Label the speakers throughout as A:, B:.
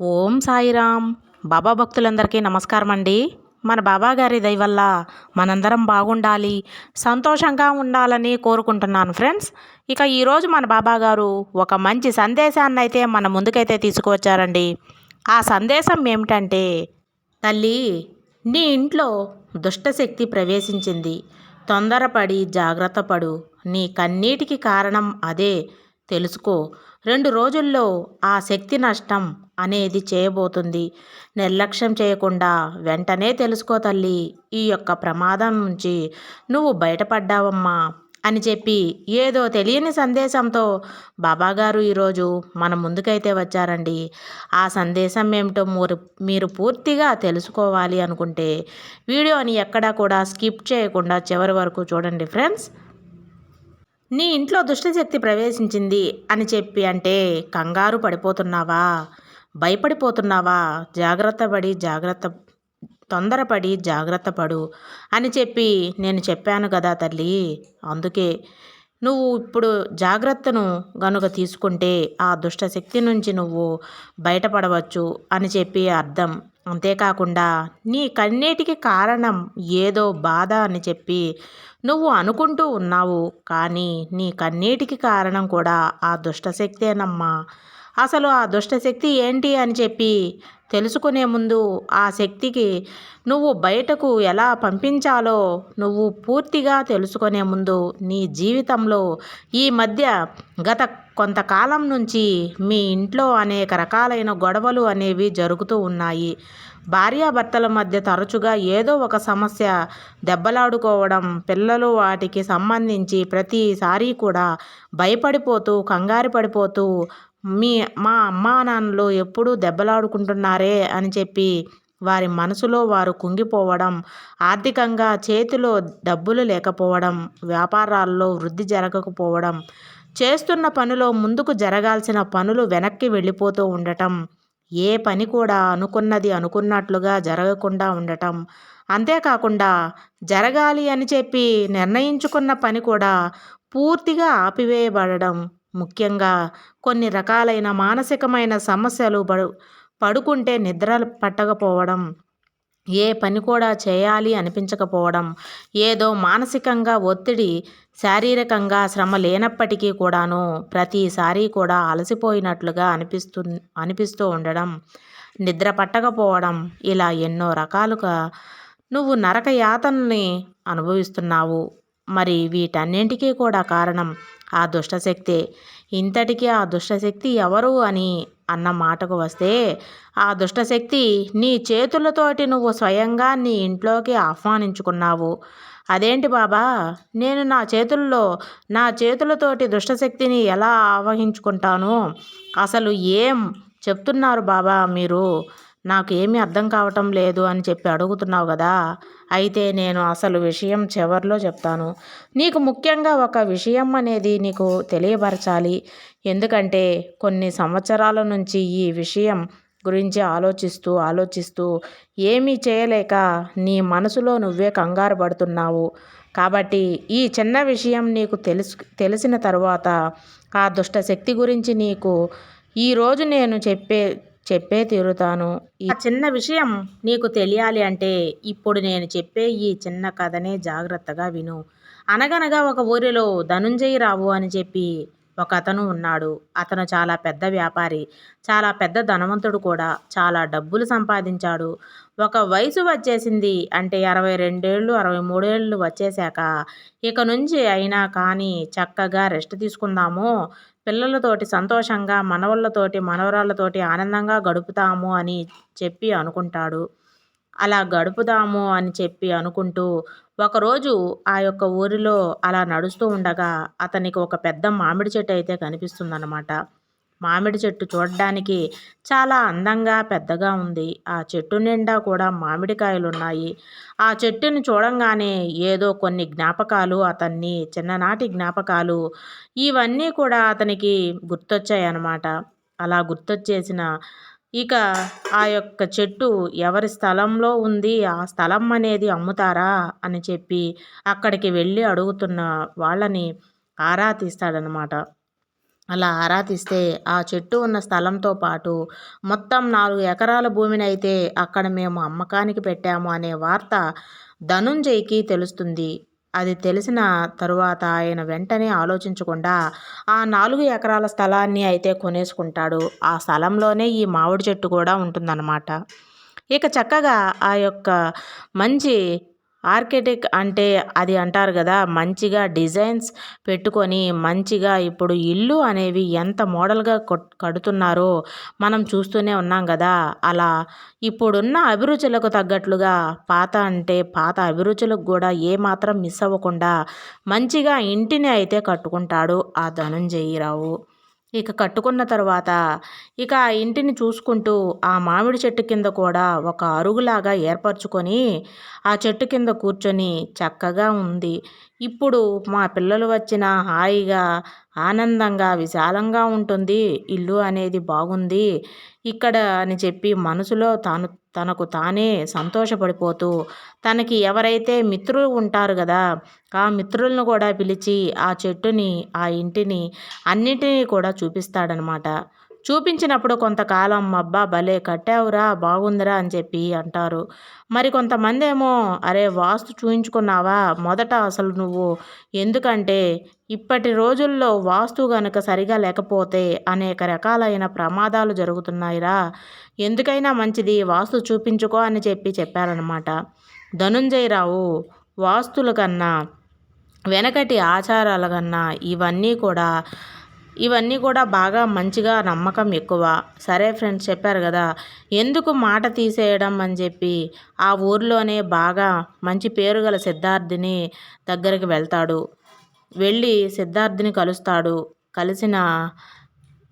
A: ఓం సాయిరామ్. బాబా భక్తులందరికీ నమస్కారం అండి మన బాబా గారి వల్ల మనందరం బాగుండాలి సంతోషంగా ఉండాలని కోరుకుంటున్నాను ఫ్రెండ్స్. ఇక ఈరోజు మన బాబాగారు ఒక మంచి సందేశాన్ని అయితే మన ముందుకైతే తీసుకువచ్చారండి. ఆ సందేశం ఏమిటంటే తల్లి నీ ఇంట్లో దుష్టశక్తి ప్రవేశించింది. తొందరపడి జాగ్రత్త పడు. నీ కన్నీటికి కారణం అదే. తెలుసుకో. రెండు రోజుల్లో ఆ శక్తి నష్టం అనేది చేయబోతుంది. నిర్లక్ష్యం చేయకుండా వెంటనే తెలుసుకో తల్లి ఈ యొక్క ప్రమాదం నుంచి నువ్వు బయటపడ్డావమ్మా అని చెప్పి ఏదో తెలియని సందేశంతో బాబాగారు ఈరోజు మన ముందుకైతే వచ్చారండి. ఆ సందేశం ఏమిటో మీరు మీరు పూర్తిగా తెలుసుకోవాలి అనుకుంటే వీడియోని ఎక్కడా కూడా స్కిప్ చేయకుండా చివరి వరకు చూడండి ఫ్రెండ్స్. నీ ఇంట్లో దుష్టశక్తి ప్రవేశించింది అని చెప్పి అంటే కంగారు పడిపోతున్నావా? భయపడిపోతున్నావా? జాగ్రత్త పడి జాగ్రత్త తొందరపడి జాగ్రత్త పడు అని చెప్పి నేను చెప్పాను కదా తల్లి. అందుకే నువ్వు ఇప్పుడు జాగ్రత్తను గనుక తీసుకుంటే ఆ దుష్టశక్తి నుంచి నువ్వు బయటపడవచ్చు అని చెప్పి అర్థం. అంతేకాకుండా నీ కన్నీటికి కారణం ఏదో బాధ అని చెప్పి నువ్వు అనుకుంటూ ఉన్నావు కానీ నీ కన్నీటికి కారణం కూడా ఆ దుష్టశక్తేనమ్మా. అసలు ఆ దుష్టశక్తి ఏంటి అని చెప్పి తెలుసుకునే ముందు ఆ శక్తికి నువ్వు బయటకు ఎలా పంపించాలో నువ్వు పూర్తిగా తెలుసుకునే ముందు నీ జీవితంలో ఈ మధ్య గత కొంతకాలం నుంచి మీ ఇంట్లో అనేక రకాలైన గొడవలు అనేవి జరుగుతూ ఉన్నాయి. భార్యాభర్తల మధ్య తరచుగా ఏదో ఒక సమస్య దెబ్బలాడుకోవడం పిల్లలు వాటికి సంబంధించి ప్రతిసారి కూడా భయపడిపోతూ కంగారు పడిపోతూ మీ మా అమ్మా నాన్నలు ఎప్పుడూ దెబ్బలాడుకుంటున్నారే? అని చెప్పి వారి మనసులో వారు కుంగిపోవడం ఆర్థికంగా చేతిలో డబ్బులు లేకపోవడం వ్యాపారాల్లో వృద్ధి జరగకపోవడం చేస్తున్న పనిలో ముందుకు జరగాల్సిన పనులు వెనక్కి వెళ్ళిపోతూ ఉండటం ఏ పని కూడా అనుకున్నది అనుకున్నట్లుగా జరగకుండా ఉండటం. అంతేకాకుండా జరగాలి అని చెప్పి నిర్ణయించుకున్న పని కూడా పూర్తిగా ఆపివేయబడడం. ముఖ్యంగా కొన్ని రకాలైన మానసికమైన సమస్యలు పడు పడుకుంటే నిద్ర పట్టకపోవడం. ఏ పని కూడా చేయాలి అనిపించకపోవడం ఏదో మానసికంగా ఒత్తిడి శారీరకంగా శ్రమ లేనప్పటికీ కూడాను ప్రతిసారి కూడా అలసిపోయినట్లుగా అనిపిస్తు అనిపిస్తూ ఉండడం నిద్ర పట్టకపోవడం ఇలా ఎన్నో రకాలుగా నువ్వు నరక యాతనని అనుభవిస్తున్నావు. మరి వీటన్నింటికీ కూడా కారణం ఆ దుష్టశక్తే. ఇంతటికీ ఆ దుష్టశక్తి ఎవరు అని అన్న మాటకు వస్తే ఆ దుష్టశక్తి నీ చేతులతోటి నువ్వు స్వయంగా నీ ఇంట్లోకి ఆహ్వానించుకున్నావు. అదేంటి బాబా? నేను నా చేతుల్లో నా చేతులతోటి దుష్టశక్తిని ఎలా ఆవహించుకుంటాను? అసలు ఏం చెప్తున్నారు బాబా మీరు? నాకు ఏమీ అర్థం కావటం లేదు అని చెప్పి అడుగుతున్నావు కదా అయితే నేను అసలు విషయం చివరిలో చెప్తాను. నీకు ముఖ్యంగా ఒక విషయం అనేది నీకు తెలియపరచాలి. ఎందుకంటే కొన్ని సంవత్సరాల నుంచి ఈ విషయం గురించి ఆలోచిస్తూ ఆలోచిస్తూ ఏమీ చేయలేక నీ మనసులో నువ్వే కంగారు పడుతున్నావు. కాబట్టి ఈ చిన్న విషయం నీకు తెలుసు తెలిసిన తర్వాత ఆ దుష్ట శక్తి గురించి నీకు ఈరోజు నేను చెప్పే చెప్పే తీరుతాను. ఈ చిన్న విషయం నీకు తెలియాలి అంటే ఇప్పుడు నేను చెప్పే ఈ చిన్న కథనే జాగ్రత్తగా విను. అనగనగా ఒక ఊరిలో ధనుంజయరావు అని చెప్పి ఒక అతను ఉన్నాడు. అతను చాలా పెద్ద వ్యాపారి చాలా పెద్ద ధనవంతుడు కూడా చాలా డబ్బులు సంపాదించాడు. ఒక వయసు వచ్చేసింది అంటే అరవై రెండేళ్ళు అరవై మూడేళ్ళు వచ్చేసాక ఇక నుంచి అయినా కానీ చక్కగా రెస్ట్ తీసుకుందాము పిల్లలతోటి సంతోషంగా మనవళ్ళతోటి మనవరాళ్ళతోటి ఆనందంగా గడుపుతాము అని చెప్పి అనుకుంటాడు. అలా గడుపుదాము అని చెప్పి అనుకుంటూ ఒకరోజు ఆ యొక్క ఊరిలో అలా నడుస్తూ ఉండగా అతనికి ఒక పెద్ద మామిడి చెట్టు అయితే కనిపిస్తుందన్నమాట. మామిడి చెట్టు చూడడానికి చాలా అందంగా పెద్దగా ఉంది. ఆ చెట్టు నిండా కూడా మామిడికాయలు ఉన్నాయి ఆ చెట్టుని చూడంగానే ఏదో కొన్ని జ్ఞాపకాలు అతన్ని చిన్ననాటి జ్ఞాపకాలు ఇవన్నీ కూడా అతనికి గుర్తొచ్చాయి అన్నమాట అలా గుర్తొచ్చేసిన ఇక ఆ యొక్క చెట్టు ఎవరి స్థలంలో ఉంది ఆ స్థలం అనేది అమ్ముతారా అని చెప్పి అక్కడికి వెళ్ళి అడుగుతున్న వాళ్ళని ఆరా తీస్తాడనమాట అలా ఆరా తీస్తే ఆ చెట్టు ఉన్న స్థలంతో పాటు మొత్తం నాలుగు ఎకరాల భూమిని అయితే అక్కడ మేము అమ్మకానికి పెట్టాము అనే వార్త ధనుంజయ్కి తెలుస్తుంది. అది తెలిసిన తరువాత ఆయన వెంటనే ఆలోచించకుండా ఆ నాలుగు ఎకరాల స్థలాన్ని అయితే కొనేసుకుంటాడు. ఆ స్థలంలోనే ఈ మామిడి చెట్టు కూడా ఉంటుందన్నమాట. ఇక చక్కగా ఆ యొక్క మంచి ఆర్కిటెక్ట్ అంటే అది అంటారు కదా మంచిగా డిజైన్స్ పెట్టుకొని మంచిగా ఇప్పుడు ఇల్లు అనేవి ఎంత మోడల్గా కడుతున్నారో మనం చూస్తూనే ఉన్నాం కదా. అలా ఇప్పుడున్న అభిరుచులకు తగ్గట్లుగా పాత అంటే పాత అభిరుచులకు కూడా ఏమాత్రం మిస్ అవ్వకుండా మంచిగా ఇంటిని అయితే కట్టుకుంటాడు ఆ ధనుంజయరావు. ఇక కట్టుకున్న తర్వాత ఇక ఆ ఇంటిని చూసుకుంటూ ఆ మామిడి చెట్టు కింద కూడా ఒక అరుగులాగా ఏర్పరచుకొని ఆ చెట్టు కింద కూర్చొని చక్కగా ఉంది. ఇప్పుడు మా పిల్లలు వచ్చిన హాయిగా ఆనందంగా విశాలంగా ఉంటుంది. ఇల్లు అనేది బాగుంది. ఇక్కడ అని చెప్పి మనసులో తాను తనకు తానే సంతోషపడిపోతూ తనకి ఎవరైతే మిత్రులు ఉంటారు కదా ఆ మిత్రులను కూడా పిలిచి ఆ చెట్టుని ఆ ఇంటిని అన్నిటినీ కూడా చూపిస్తాడనమాట. చూపించినప్పుడు కొంతకాలం అబ్బా భలే కట్టావురా బాగుందిరా అని చెప్పి అంటారు. మరి కొంతమంది ఏమో అరే వాస్తు చూయించుకున్నావా? మొదట అసలు నువ్వు ఎందుకంటే ఇప్పటి రోజుల్లో వాస్తు గనక సరిగా లేకపోతే అనేక రకాలైన ప్రమాదాలు జరుగుతున్నాయిరా. ఎందుకైనా మంచిది వాస్తు చూపించుకో అని చెప్పి చెప్పారనమాట ధనుంజయరావు వాస్తుల కన్నా వెనకటి ఆచారాల కన్నా ఇవన్నీ కూడా ఇవన్నీ కూడా బాగా మంచిగా నమ్మకం ఎక్కువ. సరే ఫ్రెండ్స్ చెప్పారు కదా. ఎందుకు మాట తీసేయడం అని చెప్పి ఆ ఊర్లోనే బాగా మంచి పేరు గల సిద్ధార్థిని దగ్గరికి వెళ్తాడు. వెళ్ళి సిద్ధార్థిని కలుస్తాడు. కలిసిన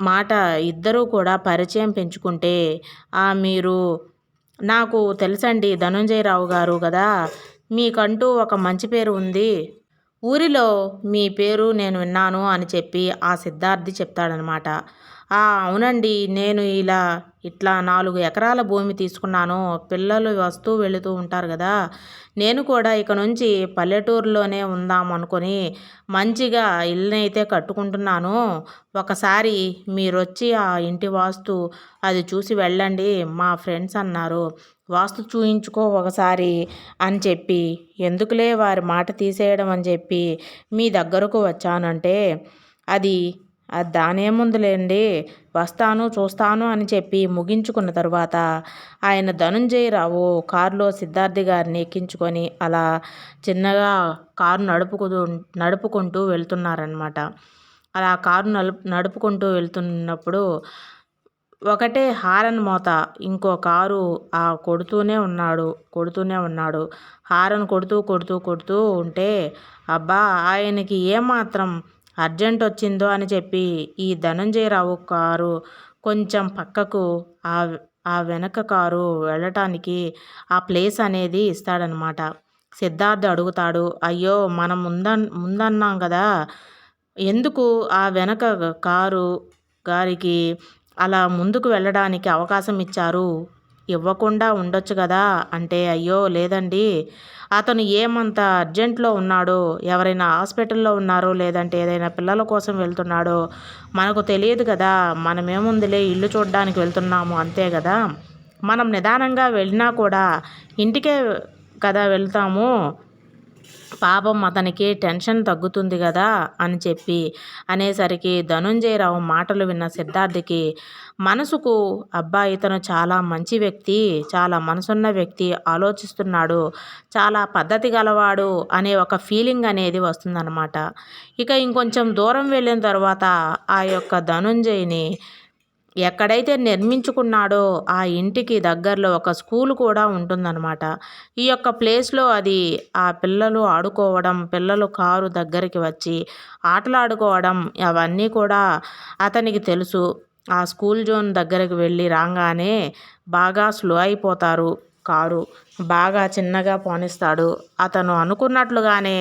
A: మాట ఇద్దరూ కూడా పరిచయం పెంచుకుంటే ఆ మీరు నాకు తెలుసండి ధనుంజయరావు గారు కదా మీకంటూ ఒక మంచి పేరు ఉంది. ఊరిలో మీ పేరు నేను విన్నాను అని చెప్పి ఆ సిద్ధార్థి చెప్తాడనమాట అవునండి. నేను ఇలా ఇట్లా నాలుగు ఎకరాల భూమి తీసుకున్నాను. పిల్లలు వస్తూ వెళుతూ ఉంటారు కదా. నేను కూడా ఇక నుంచి పల్లెటూరులోనే ఉందాం అనుకొని మంచిగా ఇల్లునైతే అయితే కట్టుకుంటున్నాను. ఒకసారి మీరు వచ్చి ఆ ఇంటి వాస్తు అది చూసి వెళ్ళండి మా ఫ్రెండ్స్ అన్నారు. వాస్తు చూయించుకో ఒకసారి అని చెప్పి ఎందుకులే వారి మాట తీసేయడం అని చెప్పి మీ దగ్గరకు వచ్చానంటే అది దానేముందులేండి? వస్తాను చూస్తాను అని చెప్పి ముగించుకున్న తరువాత ఆయన ధనుంజయరావు కారులో సిద్ధార్థి గారిని ఎక్కించుకొని అలా చిన్నగా కారు నడుపుకు నడుపుకుంటూ వెళ్తున్నారనమాట అలా కారు నడుపు నడుపుకుంటూ వెళ్తున్నప్పుడు ఒకటే హారన్ మోత ఇంకో కారు ఆ కొడుతూనే ఉన్నాడు కొడుతూనే ఉన్నాడు. హారన్ కొడుతూ కొడుతూ కొడుతూ ఉంటే అబ్బా ఆయనకి ఏమాత్రం అర్జెంట్ వచ్చిందో అని చెప్పి ఈ ధనంజయరావు కారు కొంచెం పక్కకు ఆ ఆ వెనక కారు వెళ్ళటానికి ఆ ప్లేస్ అనేది ఇస్తాడనమాట. సిద్ధార్థ్ అడుగుతాడు అయ్యో మనం ముందన్ ముందన్నాం కదా ఎందుకు ఆ వెనక కారు గారికి అలా ముందుకు వెళ్ళడానికి అవకాశం ఇచ్చారు? ఇవ్వకుండా ఉండొచ్చు కదా? అంటే అయ్యో లేదండి. అతను ఏమంత అర్జెంట్లో ఉన్నాడో ఎవరైనా హాస్పిటల్లో ఉన్నారో లేదంటే ఏదైనా పిల్లల కోసం వెళ్తున్నాడో మనకు తెలియదు కదా. మనమేముందిలే ఇల్లు చూడడానికి వెళ్తున్నాము అంతే కదా? మనం నిదానంగా వెళ్ళినా కూడా ఇంటికే కదా వెళ్తాము. పాపం అతనికి టెన్షన్ తగ్గుతుంది కదా అని చెప్పి అనేసరికి ధనుంజయరావు మాటలు విన్న సిద్ధార్థకి మనసుకు అబ్బా ఇతను చాలా మంచి వ్యక్తి చాలా మనసున్న వ్యక్తి ఆలోచిస్తున్నాడు చాలా పద్ధతి గలవాడు అనే ఒక ఫీలింగ్ అనేది వస్తుందన్నమాట. ఇక ఇంకొంచెం దూరం వెళ్ళిన తర్వాత ఆ యొక్క ధనుంజయ్ని ఎక్కడైతే నిర్మించుకున్నాడో ఆ ఇంటికి దగ్గరలో ఒక స్కూల్ కూడా ఉంటుందన్నమాట. ఈ యొక్క ప్లేస్లో అది ఆ పిల్లలు ఆడుకోవడం పిల్లలు కారు దగ్గరికి వచ్చి ఆటలాడుకోవడం అవన్నీ కూడా అతనికి తెలుసు. ఆ స్కూల్ జోన్ దగ్గరికి వెళ్ళి రాగానే బాగా స్లో అయిపోతారు కారు. బాగా చిన్నగా పోనిస్తాడు. అతను అనుకున్నట్లుగానే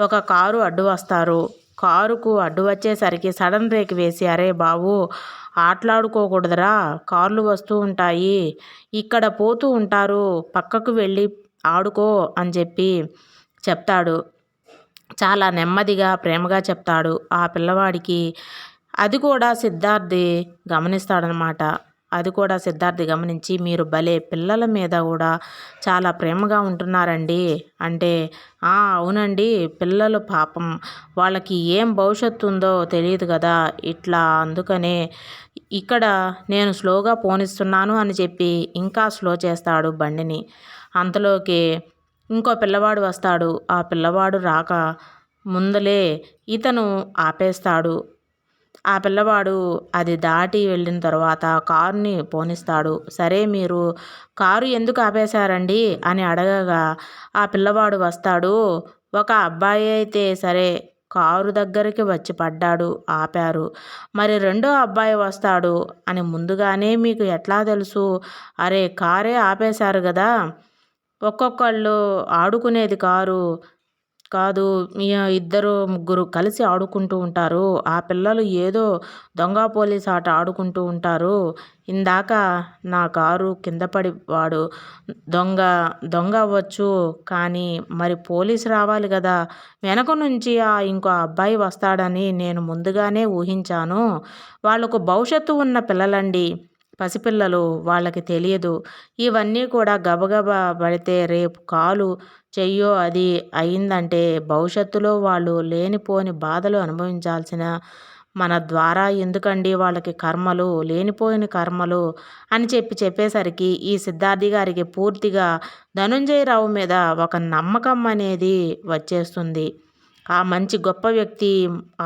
A: ఒక కారు అడ్డు వస్తారు. కారుకు అడ్డు వచ్చేసరికి సడన్ బ్రేక్ వేసి అరే బాబు ఆటలాడుకోకూడదురా. కార్లు వస్తూ ఉంటాయి. ఇక్కడ పోతూ ఉంటారు. పక్కకు వెళ్ళి ఆడుకో అని చెప్పి చెప్తాడు. చాలా నెమ్మదిగా ప్రేమగా చెప్తాడు ఆ పిల్లవాడికి. అది కూడా సిద్ధార్థి గమనిస్తాడనమాట. అది కూడా సిద్ధార్థి గమనించి మీరు భలే పిల్లల మీద కూడా చాలా ప్రేమగా ఉంటున్నారండి. అంటే "ఆ, అవునండి పిల్లలు పాపం. వాళ్ళకి ఏం భవిష్యత్తు ఉందో తెలియదు కదా. ఇట్లా అందుకనే ఇక్కడ నేను స్లోగా పోనిస్తున్నాను అని చెప్పి ఇంకా స్లో చేస్తాడు బండిని. అంతలోకి ఇంకో పిల్లవాడు వస్తాడు. ఆ పిల్లవాడు రాక ముందలే ఇతను ఆపేస్తాడు. ఆ పిల్లవాడు అది దాటి వెళ్ళిన తర్వాత కారుని పోనిస్తాడు. సరే మీరు కారు ఎందుకు ఆపేశారండి? అని అడగగా ఆ పిల్లవాడు వస్తాడు. ఒక అబ్బాయి అయితే సరే కారు దగ్గరికి వచ్చి పడ్డాడు ఆపారు. మరి రెండో అబ్బాయి వస్తాడు అని ముందుగానే మీకు ఎట్లా తెలుసు? అరే కారే ఆపేశారు కదా. ఒక్కొక్కళ్ళు ఆడుకునేది కారు. కాదు మీ ఇద్దరు ముగ్గురు కలిసి ఆడుకుంటూ ఉంటారు. ఆ పిల్లలు ఏదో దొంగ పోలీస్ ఆట ఆడుకుంటూ ఉంటారు. ఇందాక నా కారు కింద పడి వాడు దొంగ దొంగ అవ్వచ్చు కానీ మరి పోలీస్ రావాలి కదా. వెనక నుంచి ఆ ఇంకో అబ్బాయి వస్తాడని నేను ముందుగానే ఊహించాను. వాళ్ళకు భవిష్యత్తు ఉన్న పిల్లలండి. పసిపిల్లలు వాళ్ళకి తెలియదు. ఇవన్నీ కూడా గబగబా పడితే రేపు కాలు చెయ్యో అది అయిందంటే భవిష్యత్తులో వాళ్ళు లేనిపోని బాధలు అనుభవించాల్సిన మన ద్వారా ఎందుకండి వాళ్ళకి కర్మలు లేనిపోయిన కర్మలు అని చెప్పి చెప్పేసరికి ఈ సిద్ధార్థి గారికి పూర్తిగా ధనుంజయరావు మీద ఒక నమ్మకం అనేది వచ్చేస్తుంది. ఆ మంచి గొప్ప వ్యక్తి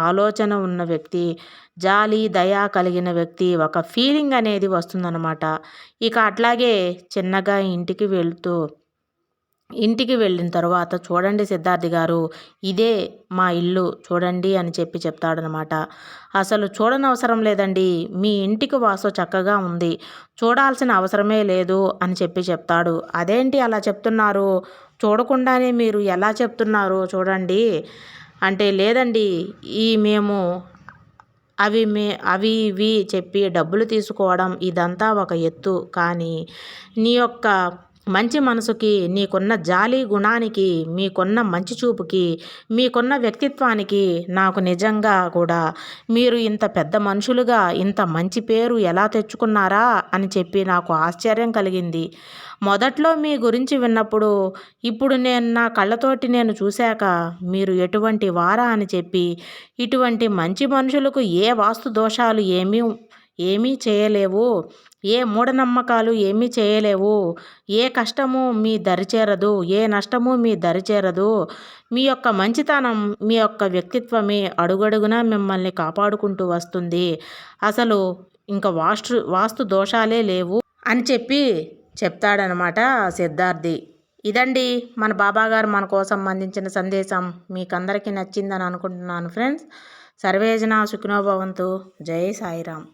A: ఆలోచన ఉన్న వ్యక్తి జాలి దయ కలిగిన వ్యక్తి ఒక ఫీలింగ్ అనేది వస్తుందన్నమాట. ఇక అట్లాగే చిన్నగా ఇంటికి వెళ్తూ ఇంటికి వెళ్ళిన తర్వాత చూడండి సిద్ధార్థి గారు ఇదే మా ఇల్లు చూడండి అని చెప్పి చెప్తాడనమాట అసలు చూడనవసరం లేదండి మీ ఇంటికి వాసు చక్కగా ఉంది చూడాల్సిన అవసరమే లేదు అని చెప్పి చెప్తాడు. అదేంటి అలా చెప్తున్నారు? చూడకుండానే మీరు ఎలా చెప్తున్నారు? చూడండి. అంటే లేదండి ఈ మేము అవి మే అవి ఇవి చెప్పి డబ్బులు తీసుకోవడం ఇదంతా ఒక ఎత్తు. కానీ నీ యొక్క మంచి మనసుకి నీకున్న జాలి గుణానికి మీకున్న మంచి చూపుకి మీకున్న వ్యక్తిత్వానికి నాకు నిజంగా కూడా మీరు ఇంత పెద్ద మనుషులుగా ఇంత మంచి పేరు ఎలా తెచ్చుకున్నారా అని చెప్పి నాకు ఆశ్చర్యం కలిగింది. మొదట్లో మీ గురించి విన్నప్పుడు ఇప్పుడు నేను నా కళ్ళతోటి నేను చూశాక మీరు ఎటువంటి వారా అని చెప్పి ఇటువంటి మంచి మనుషులకు ఏ వాస్తు దోషాలు ఏమీ ఏమీ చేయలేవు. ఏ మూఢనమ్మకాలు ఏమీ చేయలేవు. ఏ కష్టము మీ దరిచేరదు ఏ నష్టము మీ దరిచేరదు మీ యొక్క మంచితనం మీ యొక్క వ్యక్తిత్వమే అడుగడుగునా మిమ్మల్ని కాపాడుకుంటూ వస్తుంది. అసలు ఇంకా వాస్తు వాస్తు దోషాలే లేవు అని చెప్పి చెప్తాడనమాట సిద్ధార్థి. ఇదండి మన బాబాగారు మన కోసం అందించిన సందేశం. మీకందరికీ నచ్చిందని అనుకుంటున్నాను ఫ్రెండ్స్. సర్వేజన సుఖినోభవంతు జై సాయిరామ్.